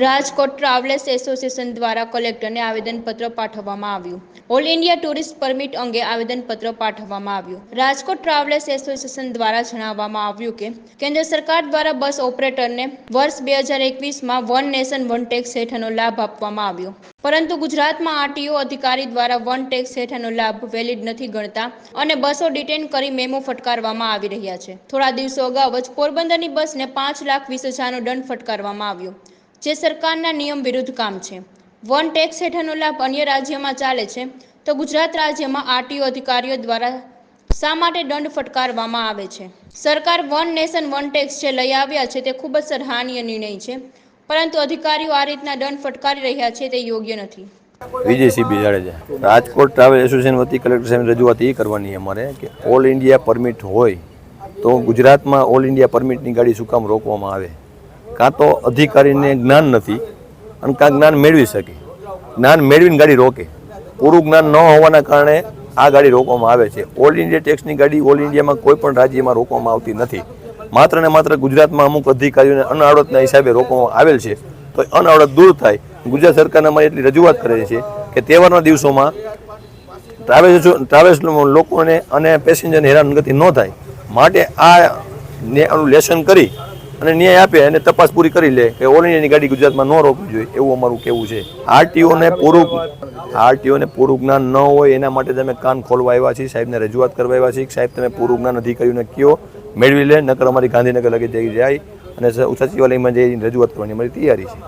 Rajkot travellers association દ્વારા કલેક્ટરને આવેદનપત્ર પાઠવવામાં આવ્યું. ઓલ ઇન્ડિયા ટુરિસ્ટ પરમિટ અંગે આવેદનપત્ર પાઠવવામાં આવ્યું. રાજકોટ ટ્રાવેલર્સ એસોસિએશન દ્વારા જણાવવામાં આવ્યું કે, કેન્દ્ર સરકાર દ્વારા બસ ઓપરેટરને વર્ષ બે હજાર એકવીસમાં વન નેશન વન ટેક્સ હેઠળનો લાભ આપવામાં આવ્યો. પરંતુ ગુજરાતમાં આરટીઓ અધિકારી દ્વારા વન ટેક્સ હેઠળનો લાભ વેલિડ નથી ગણતા અને બસો ડિટેન કરી મેમો ફટકારવામાં આવી રહ્યા છે. થોડા દિવસો અગાઉ જ પોરબંદરની બસને પાંચ લાખ વીસ હજારનો દંડ ફટકારવામાં આવ્યો. જે સરકારના નિયમ વિરુદ્ધ કામ છે. વન ટેક્સ હેઠળનો લાભ અન્ય રાજ્યમાં ચાલે છે, તો ગુજરાત રાજ્યમાં આરટીઓ અધિકારીઓ દ્વારા શા માટે દંડ ફટકારવામાં આવે છે? સરકાર વન નેશન વન ટેક્સ જે લઈ આવ્યા છે તે ખૂબ જ સરાહનીય નિર્ણય છે, પરંતુ અધિકારીઓ આ રીતના દંડ ફટકારી રહ્યા છે તે યોગ્ય નથી. Vijay CB Rajkot travel association વતી કલેક્ટર સાહેબ રજૂઆત એ કરવાની અમારે કે ઓલ ઇન્ડિયા પરમિટ હોય તો ગુજરાતમાં ઓલ ઇન્ડિયા પરમિટની ગાડી શું કામ રોકવામાં આવે? કાં તો અધિકારીને જ્ઞાન નથી અને કાં જ્ઞાન મેળવી શકે. જ્ઞાન મેળવીને ગાડી રોકે. પૂરું જ્ઞાન ન હોવાના કારણે આ ગાડી રોકવામાં આવે છે. ઓલ ઇન્ડિયા ટેક્સની ગાડી ઓલ ઇન્ડિયામાં કોઈ પણ રાજ્યમાં રોકવામાં આવતી નથી. માત્ર ને માત્ર ગુજરાતમાં અમુક અધિકારીઓને અનાવડતના હિસાબે રોકવામાં આવેલ છે. તો અનાવડત દૂર થાય. ગુજરાત સરકારને અમારી એટલી રજૂઆત કરે છે કે તહેવારના દિવસોમાં ટ્રાવેલ્સ ટ્રાવેલ્સ લોકોને અને પેસેન્જરને હેરાનગતિ ન થાય. માટે આ લેસન કરી અને ન્યાય આપે અને તપાસ પૂરી કરી લે કે ઓલ ઇન્ડિયાની ગાડી ગુજરાતમાં ન રોકવી જોઈએ, એવું અમારું કેવું છે. આરટીઓને પૂરું આરટીઓને પૂરું જ્ઞાન ન હોય એના માટે તમે કાન ખોલવા આવ્યા છીએ, સાહેબને રજૂઆત કરવા આવ્યા છીએ સાહેબ, તમે પૂરું જ્ઞાન અધિકારીઓને કયો, મેળવી લે, નકર અમારી ગાંધીનગર લગી જઈ જાય અને સચિવાલયમાં જઈને રજૂઆત કરવાની અમારી તૈયારી છે.